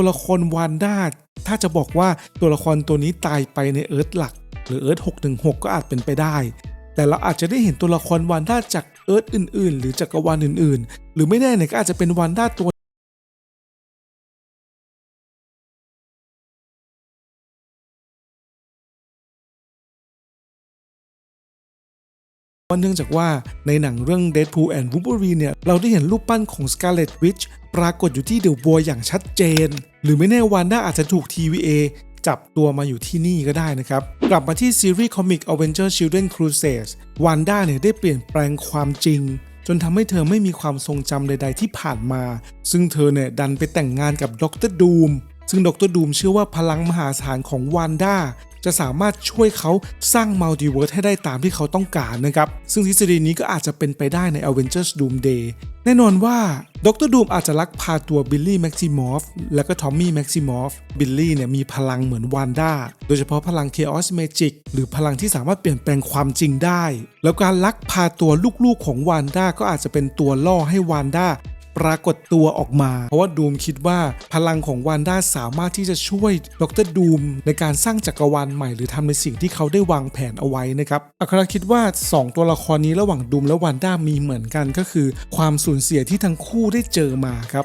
ตัวละครวานด้าถ้าจะบอกว่าตัวละครตัวนี้ตายไปในเอิร์ธหลัก หรือเอิร์ธ616ก็อาจเป็นไปได้ แต่เราอาจจะได้เห็นตัวละครวานด้าจากเอิร์ธอื่น ๆ หรือจักรวาลอื่น ๆ หรือไม่แน่เนี่ยก็อาจจะเป็นวานด้าตัว เนื่องจากว่าในหนังเรื่อง Deadpool and Wolverine เนี่ย เราได้เห็นรูปปั้นของ Scarlet Witch ปรากฏอยู่ที่เดอะ a วอย่างชัดเจน หรือไม่แน่วานด้าอาจจะถูก TVA จับตัวมาอยู่ที่นี่ก็ได้นะครับ กลับมาที่ซีรีส์คอมิก Avenger Children Crusade วานด้าเนี่ยได้เปลี่ยนแปลงความจริง จนทำให้เธอไม่มีความทรงจำใด ๆ ที่ผ่านมา ซึ่งเธอเนี่ยดันไปแต่งงานกับดรดูมซึ่งดรดูมเชื่อว่าพลังมหาศาลของวานด้า จะสามารถช่วยเขาสร้างมัลติเวิร์สให้ได้ตามที่เขาต้องการนะครับ ซึ่งทฤษฎีนี้ก็อาจจะเป็นไปได้ใน Avengers Doomsday แน่นอนว่าดรดูมอาจจะลักพาตัวบิลลี่แม็กซิมอฟและก็ทอมมี่แม็กซิมอฟบิลลี่เนี่ยมีพลังเหมือนวานด้าโดยเฉพาะพลัง Chaos Magic หรือพลังที่สามารถเปลี่ยนแปลงความจริงได้ แล้วการลักพาตัวลูกๆของวานด้าก็อาจจะเป็นตัวล่อให้วานด้า ปรากฏตัวออกมา เพราะว่าดูมคิดว่าพลังของวานด้าสามารถที่จะช่วยดรดูมในการสร้างจักรวาลใหม่ หรือทำในสิ่งที่เขาได้วางแผนเอาไว้นะครับอัคราคิดว่า 2 ตัวละครนี้ระหว่างดูมและวานด้ามีเหมือนกันก็คือ ความสูญเสียที่ทั้งคู่ได้เจอมาครับ